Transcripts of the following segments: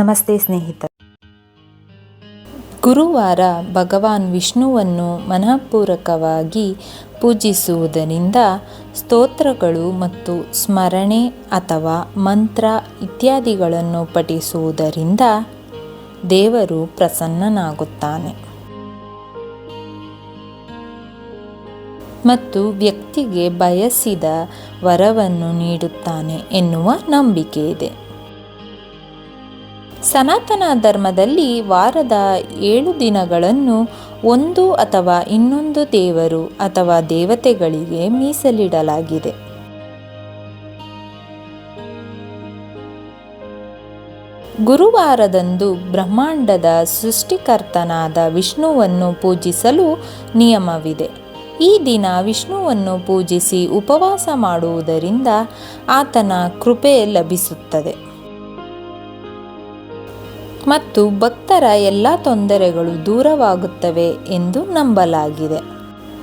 ನಮಸ್ತೆ ಸ್ನೇಹಿತ ಗುರುವಾರ ಭಗವಾನ್ ವಿಷ್ಣುವನ್ನು ಮನಃಪೂರ್ವಕವಾಗಿ ಪೂಜಿಸುವುದರಿಂದ ಸ್ತೋತ್ರಗಳು ಮತ್ತು ಸ್ಮರಣೆ ಅಥವಾ ಮಂತ್ರ ಇತ್ಯಾದಿಗಳನ್ನು ಪಠಿಸುವುದರಿಂದ ದೇವರು ಪ್ರಸನ್ನನಾಗುತ್ತಾನೆ. ಮತ್ತು ವ್ಯಕ್ತಿಗೆ ಬಯಸಿದ ವರವನ್ನು ನೀಡುತ್ತಾನೆ ಎನ್ನುವ ನಂಬಿಕೆ ಇದೆ. ಸನಾತನ ಧರ್ಮದಲ್ಲಿ ವಾರದ ಏಳು ದಿನಗಳನ್ನು ಒಂದು ಅಥವಾ ಇನ್ನೊಂದು ದೇವರು ಅಥವಾ ದೇವತೆಗಳಿಗೆ ಮೀಸಲಿಡಲಾಗಿದೆ. ಗುರುವಾರದಂದು ಬ್ರಹ್ಮಾಂಡದ ಸೃಷ್ಟಿಕರ್ತನಾದ ವಿಷ್ಣುವನ್ನು ಪೂಜಿಸಲು ನಿಯಮವಿದೆ. ಈ ದಿನ ವಿಷ್ಣುವನ್ನು ಪೂಜಿಸಿ ಉಪವಾಸ ಮಾಡುವುದರಿಂದ ಆತನ ಕೃಪೆ ಲಭಿಸುತ್ತದೆ. ಮತ್ತು ಭಕ್ತರ ಎಲ್ಲ ತೊಂದರೆಗಳು ದೂರವಾಗುತ್ತವೆ ಎಂದು ನಂಬಲಾಗಿದೆ.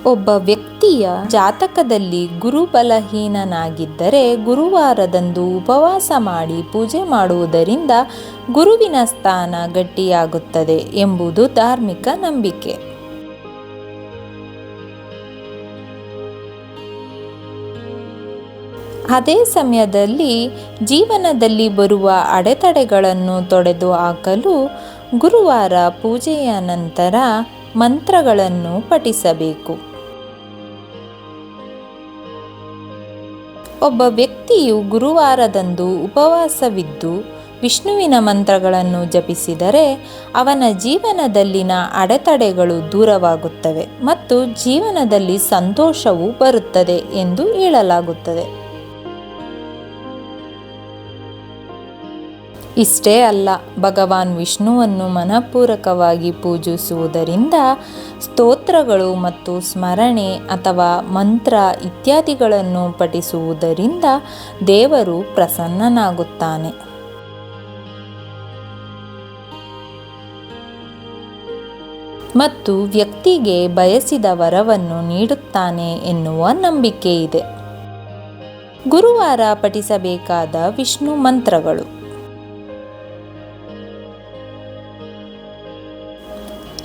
ಒಬ್ಬ ವ್ಯಕ್ತಿಯ ಜಾತಕದಲ್ಲಿ ಗುರು ಬಲಹೀನನಾಗಿದ್ದರೆ ಗುರುವಾರದಂದು ಉಪವಾಸ ಮಾಡಿ ಪೂಜೆ ಮಾಡುವುದರಿಂದ ಗುರುವಿನ ಸ್ಥಾನ ಗಟ್ಟಿಯಾಗುತ್ತದೆ ಎಂಬುದು ಧಾರ್ಮಿಕ ನಂಬಿಕೆ. ಅದೇ ಸಮಯದಲ್ಲಿ ಜೀವನದಲ್ಲಿ ಬರುವ ಅಡೆತಡೆಗಳನ್ನು ತೊಡೆದು ಹಾಕಲು ಗುರುವಾರ ಪೂಜೆಯ ನಂತರ ಮಂತ್ರಗಳನ್ನು ಪಠಿಸಬೇಕು. ಒಬ್ಬ ವ್ಯಕ್ತಿಯು ಗುರುವಾರದಂದು ಉಪವಾಸವಿದ್ದು ವಿಷ್ಣುವಿನ ಮಂತ್ರಗಳನ್ನು ಜಪಿಸಿದರೆ ಅವನ ಜೀವನದಲ್ಲಿನ ಅಡೆತಡೆಗಳು ದೂರವಾಗುತ್ತವೆ ಮತ್ತು ಜೀವನದಲ್ಲಿ ಸಂತೋಷವು ಬರುತ್ತದೆ ಎಂದು ಹೇಳಲಾಗುತ್ತದೆ. ಇಷ್ಟೇ ಅಲ್ಲ, ಭಗವಾನ್ ವಿಷ್ಣುವನ್ನು ಮನಪೂರಕವಾಗಿ ಪೂಜಿಸುವುದರಿಂದ ಸ್ತೋತ್ರಗಳು ಮತ್ತು ಸ್ಮರಣೆ ಅಥವಾ ಮಂತ್ರ ಇತ್ಯಾದಿಗಳನ್ನು ಪಠಿಸುವುದರಿಂದ ದೇವರು ಪ್ರಸನ್ನನಾಗುತ್ತಾನೆ. ಮತ್ತು ವ್ಯಕ್ತಿಗೆ ಬಯಸಿದ ವರವನ್ನು ನೀಡುತ್ತಾನೆ ಎನ್ನುವ ನಂಬಿಕೆ ಇದೆ. ಗುರುವಾರ ಪಠಿಸಬೇಕಾದ ವಿಷ್ಣು ಮಂತ್ರಗಳು.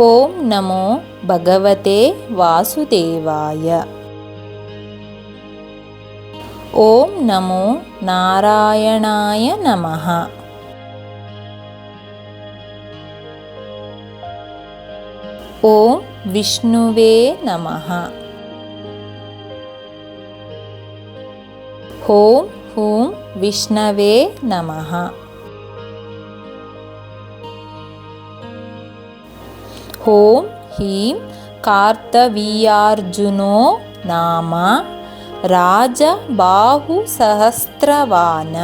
ॐ नमो भगवते वासुदेवाय। ॐ नमो नारायणाय नमः। ॐ विष्णुवे नमः। ॐ हूं विष्णवे नमः। ಓಂ ಹೀಂ ಕಾರ್ತವೀಯಾರ್ಜುನೋ ನಾಮ ರಾಜಬಾಹುಸಹಸ್ರವಾನ.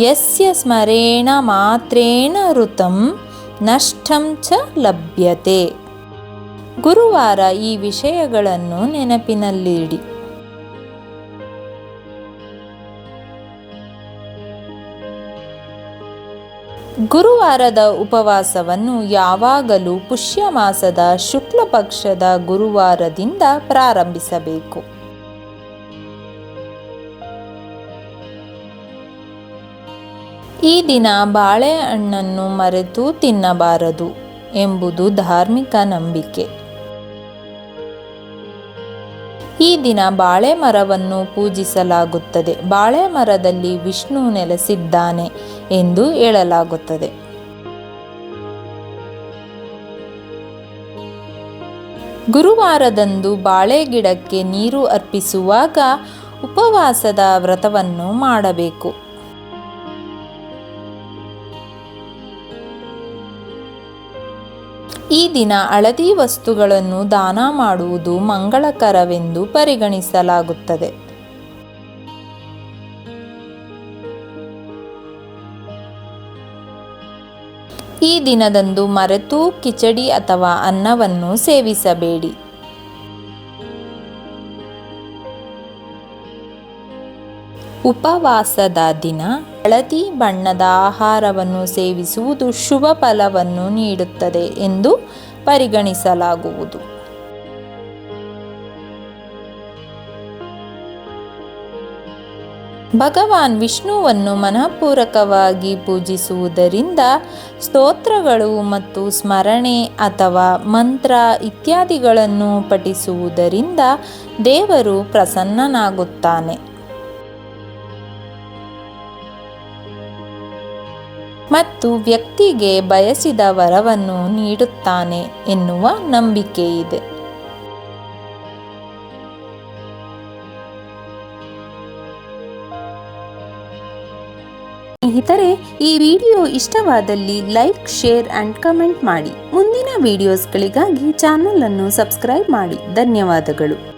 ಯಸ್ಯ ಸ್ಮರೇಣ ಮಾತ್ರೇಣ ಋತಂ ನಷ್ಟಂ ಚ ಲಭ್ಯತೆ. ಗುರುವಾರ ಈ ವಿಷಯಗಳನ್ನು ನೆನಪಿನಲ್ಲಿಡಿ. ಗುರುವಾರದ ಉಪವಾಸವನ್ನು ಯಾವಾಗಲೂ ಪುಷ್ಯ ಮಾಸದ ಶುಕ್ಲ ಪಕ್ಷದ ಗುರುವಾರದಿಂದ ಪ್ರಾರಂಭಿಸಬೇಕು. ಈ ದಿನ ಬಾಳೆಹಣ್ಣನ್ನು ಮರೆತು ತಿನ್ನಬಾರದು ಎಂಬುದು ಧಾರ್ಮಿಕ ನಂಬಿಕೆ. ಈ ದಿನ ಬಾಳೆ ಮರವನ್ನು ಪೂಜಿಸಲಾಗುತ್ತದೆ. ಬಾಳೆ ಮರದಲ್ಲಿ ವಿಷ್ಣು ನೆಲೆಸಿದ್ದಾನೆ ಎಂದು ಹೇಳಲಾಗುತ್ತದೆ. ಗುರುವಾರದಂದು ಬಾಳೆ ಗಿಡಕ್ಕೆ ನೀರು ಅರ್ಪಿಸುವಾಗ ಉಪವಾಸದ ವ್ರತವನ್ನು ಮಾಡಬೇಕು. ಈ ದಿನ ಹಳದಿ ವಸ್ತುಗಳನ್ನು ದಾನ ಮಾಡುವುದು ಮಂಗಳಕರವೆಂದು ಪರಿಗಣಿಸಲಾಗುತ್ತದೆ. ಈ ದಿನದಂದು ಮರೆತು ಕಿಚಡಿ ಅಥವಾ ಅನ್ನವನ್ನು ಸೇವಿಸಬೇಡಿ. ಉಪವಾಸದ ದಿನ ಹಳದಿ ಬಣ್ಣದ ಆಹಾರವನ್ನು ಸೇವಿಸುವುದು ಶುಭ ಫಲವನ್ನು ನೀಡುತ್ತದೆ ಎಂದು ಪರಿಗಣಿಸಲಾಗುವುದು. ಭಗವಾನ್ ವಿಷ್ಣುವನ್ನು ಮನಃಪೂರ್ವಕವಾಗಿ ಪೂಜಿಸುವುದರಿಂದ ಸ್ತೋತ್ರಗಳು ಮತ್ತು ಸ್ಮರಣೆ ಅಥವಾ ಮಂತ್ರ ಇತ್ಯಾದಿಗಳನ್ನು ಪಠಿಸುವುದರಿಂದ ದೇವರು ಪ್ರಸನ್ನನಾಗುತ್ತಾನೆ. ಮತ್ತು ವ್ಯಕ್ತಿಗೆ ಬಯಸಿದ ವರವನ್ನು ನೀಡುತ್ತಾನೆ ಎನ್ನುವ ನಂಬಿಕೆ ಇದೆ. ಸ್ನೇಹಿತರೆ, ಈ ವಿಡಿಯೋ ಇಷ್ಟವಾದಲ್ಲಿ ಲೈಕ್, ಶೇರ್ ಅಂಡ್ ಕಮೆಂಟ್ ಮಾಡಿ. ಮುಂದಿನ ವಿಡಿಯೋಸ್ಗಳಿಗಾಗಿ ಚಾನಲ್ ಅನ್ನು ಸಬ್ಸ್ಕ್ರೈಬ್ ಮಾಡಿ. ಧನ್ಯವಾದಗಳು.